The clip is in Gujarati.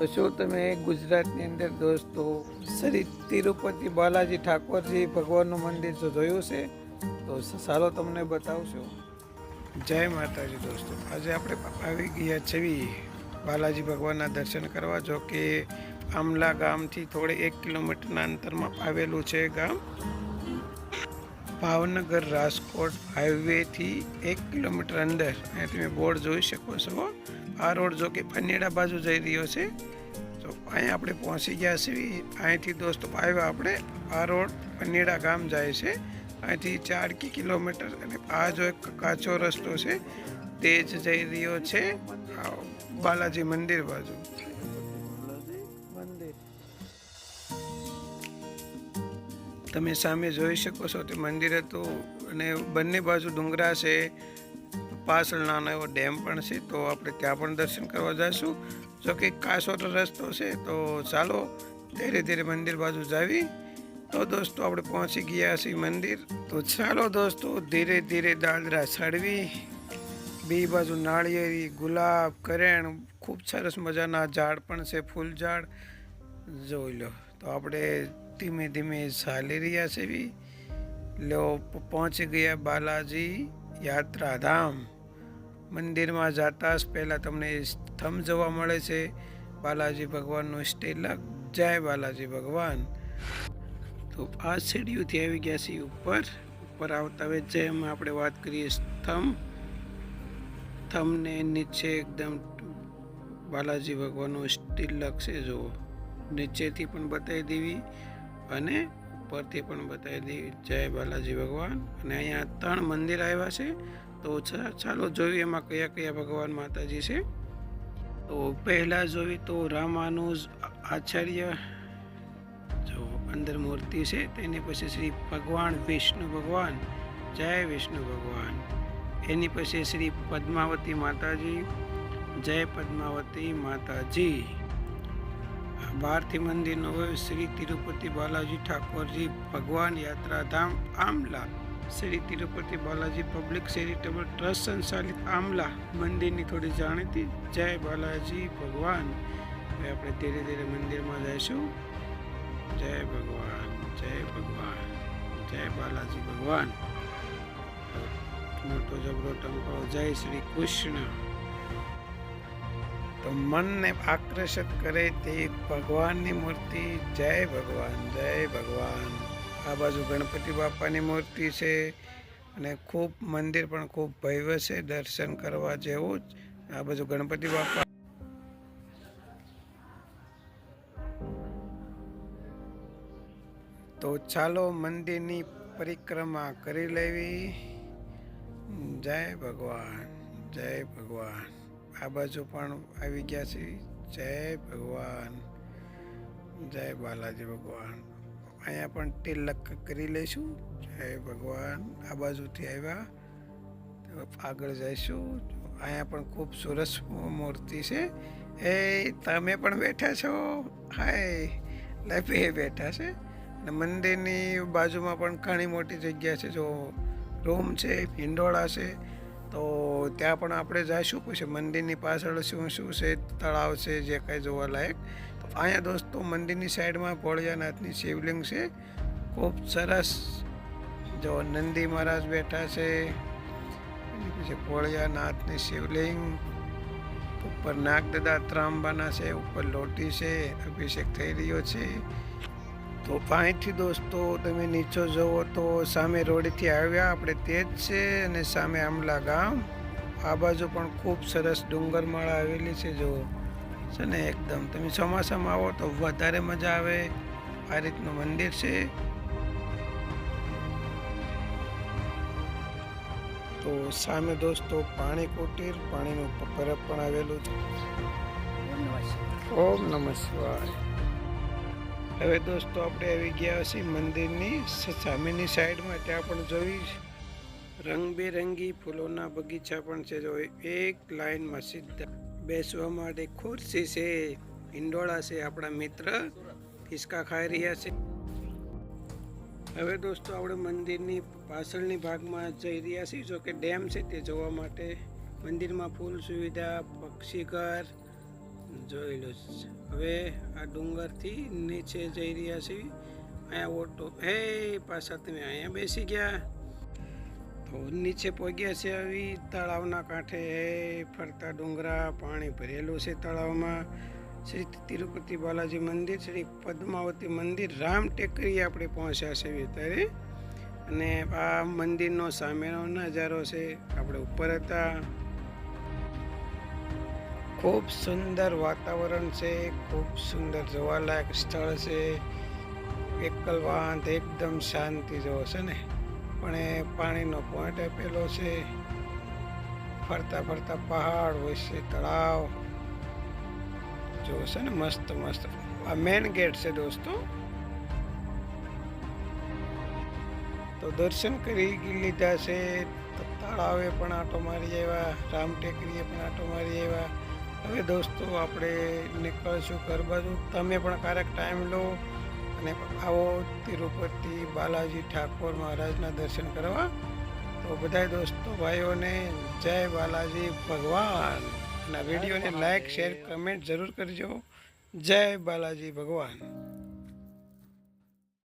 તો શું તમે ગુજરાતની અંદર દોસ્તો શ્રી તિરુપતિ બાલાજી ઠાકોરજી ભગવાનનું મંદિર જો જોયું છે, તો ચાલો તમને બતાવશું. જય માતાજી દોસ્તો. આજે આપણે આવી ગયા છીએ બાલાજી ભગવાનના દર્શન કરવા, જો કે આમલા ગામથી થોડે એક કિલોમીટરના અંતરમાં આવેલું છે ગામ. ભાવનગર રાજકોટ હાઈવેથી એક કિલોમીટર અંદર. અહીંયા તમે બોર્ડ જોઈ શકો છો. આ રોડ જો કે પનેડા બાજુ જઈ રહ્યો છે, તો અહીંયા આપણે પહોંચી ગયા છીએ. અહીંથી દોસ્તો આવ્યા આપણે, આ રોડ પનેડા ગામ જાય છે. અહીંથી ચાર કિલોમીટર અને આ જો એક કાચો રસ્તો છે, તે જ જઈ રહ્યો છે. બાલાજી મંદિર બાજુ. તમે સામે જોઈ શકો છો તે મંદિર હતું અને બંને બાજુ ડુંગરા છે. પાછળ નાનો એવો ડેમ પણ છે, તો આપણે ત્યાં પણ દર્શન કરવા જઈશું. જો કે કાસોટ રસ્તો છે, તો ચાલો ધીરે ધીરે મંદિર બાજુ જાવી. તો દોસ્તો, આપણે પહોંચી ગયા છીએ મંદિર. તો ચાલો દોસ્તો, ધીરે ધીરે દાદરા ચડવી. બે બાજુ નાળિયેરી, ગુલાબ, કરેણ, ખૂબ સરસ મજાના ઝાડ પણ છે, ફૂલ ઝાડ. જોઈ લો, તો આપણે ધીમે ધીમે ચાલી રહ્યા છે બી લો, પહોંચી ગયા બાલાજી યાત્રાધામ. મંદિરમાં જતા જ પહેલાં તમને સ્તંભ જોવા મળે છે. બાલાજી ભગવાનનું સ્ટેલક જય બાલાજી ભગવાન. તો આ સીડીઓથી આવી ગયા છીએ ઉપર ઉપર આવતા હવે જેમ આપણે વાત કરીએ સ્તંભ થમને નીચે એકદમ બાલાજી ભગવાનનું સ્ટીલક છે જો નીચેથી પણ બતાવી દેવી અને ઉપરથી પણ બતાવી દેવી. જય બાલાજી ભગવાન. અને અહીંયા ત્રણ મંદિર આવ્યા છે. તો ચાલો જોઈએ એમાં કયા કયા ભગવાન માતાજી છે. તો પહેલાં જોઈએ તો રામાનુજ આચાર્ય, જો અંદર મૂર્તિ છે, તેની પછી શ્રી ભગવાન વિષ્ણુ ભગવાન, જય વિષ્ણુ ભગવાન. એની પછી શ્રી પદ્માવતી માતાજી, જય પદ્માવતી માતાજી. ભારતી મંદિરનો શ્રી તિરુપતિ બાલાજી ઠાકોરજી ભગવાન યાત્રાધામ, Amla. Shri Tirupati Balaji public charitable trust સંચાલિત આમલા મંદિરની થોડી જાણીતી જય બાલાજી ભગવાન. હવે આપણે ધીરે ધીરે મંદિરમાં જઈશું. જય ભગવાન જય ભગવાન, જય બાલાજી ભગવાન. મોટો જબરો ટંકો જય શ્રી કૃષ્ણ. તો મનને આકર્ષિત કરે તે ભગવાનની મૂર્તિ. જય ભગવાન જય ભગવાન. આ બાજુ ગણપતિ બાપાની મૂર્તિ છે અને ખૂબ મંદિર પણ ખૂબ ભવ્ય છે, દર્શન કરવા જેવું જ. આ બાજુ ગણપતિ બાપા. તો ચાલો મંદિરની પરિક્રમા કરી લેવી. જય ભગવાન જય ભગવાન. આ બાજુ પણ આવી ગયા છે જય ભગવાન, જય બાલાજી ભગવાન. અહીંયા પણ તિલક કરી લઈશું. જય ભગવાન. આ બાજુથી આવ્યા. આગળ જઈશું. અહીંયા પણ ખૂબ સરસ મૂર્તિ છે. એ તમે પણ બેઠા છો? હાય. લે એ બેઠા છે. અને મંદિરની બાજુમાં પણ ઘણી મોટી જગ્યા છે. જો રૂમ છે હિંડોળા છે. તો ત્યાં પણ આપણે જઈશું, પછી મંદિરની પાછળ શું શું છે, તળાવ છે, જે કાંઈ જોવાલાયક તો અહીંયા દોસ્તો મંદિરની સાઈડમાં ભોળિયાનાથની શિવલિંગ છે. ખૂબ સરસ. જો નંદી મહારાજ બેઠા છે. પછી ભોળિયાનાથની શિવલિંગ. ઉપર નાગદાદા ત્રાંબાના છે, ઉપર લોટી છે, અભિષેક થઈ રહ્યો છે. તો અહીંથી દોસ્તો તમે નીચો જુઓ તો સામે રોડથી આવ્યા. આપણે તે જ છે અને સામે આમલા ગામ. આ બાજુ પણ ખૂબ સરસ ડુંગરમાળા આવેલી છે જુઓ. છે ને એકદમ. તમે ચોમાસામાં આવો તો વધારે મજા આવે. આ રીતનું મંદિર છે. તો સામે દોસ્તો પાણી કુટીર પાણીનું પરબ પણ આવેલું છે. ઓમ નમઃ શિવાય. હવે દોસ્તો, આપણે આવી ગયા છીએ મંદિરની સામેની સાઈડમાં. ત્યાં પણ જોઈ રંગબેરંગી ફૂલોના બગીચા પણ છે. જો એક લાઈનમાં સીધા બેસવા માટે ખુરશી છે, હિંડોળા છે, આપણા મિત્ર હિસકા ખાઈ રહ્યા છે. હવે દોસ્તો, આપણે મંદિરની પાછળની ભાગમાં જઈ રહ્યા છીએ. જો કે ડેમ છે તે જોવા માટે મંદિરમાં ફૂલ સુવિધા, પક્ષી ઘર જોઈ લો હવે આ ડુંગરથી નીચે જઈ રહ્યા છીએ. અહીંયા ઓટો હે પાછા તમે અહીંયા બેસી ગયા. તો નીચે પહોંચ્યા છે આવી તળાવના કાંઠે. હે ફરતા ડુંગરા, પાણી ભરેલું છે તળાવમાં. શ્રી તિરુપતિ બાલાજી મંદિર, શ્રી પદ્માવતી મંદિર, રામ ટેકરી આપણે પહોંચ્યા છે અત્યારે અને આ મંદિરનો સામેનો નજારો છે. આપણે ઉપર હતા. ખૂબ સુંદર વાતાવરણ છે, ખૂબ સુંદર જોવાલાયક સ્થળ છે. એકલવાંત એકદમ શાંતિ જેવો છે ને? પણ એ પાણીનો પોઈન્ટ આપેલો છે. ફરતા ફરતા પહાડ હોય છે, તળાવ. જોવો છે ને, મસ્ત મસ્ત. આ મેન ગેટ છે દોસ્તો. તો દર્શન કરી લીધા છે. તળાવે પણ આટો મારી આવ્યા રામ ટેકરીએ પણ આટો મારી આવ્યા. હવે દોસ્તો આપણે નીકળશું ઘર બાજુ તમે પણ ક્યારેક ટાઈમ લો અને આવો તિરુપતિ બાલાજી ઠાકોર મહારાજના દર્શન કરવા. તો બધા દોસ્તો ભાઈઓને જય બાલાજી ભગવાન. અને વિડીયોને લાઈક શેર કમેન્ટ જરૂર કરજો. જય બાલાજી ભગવાન.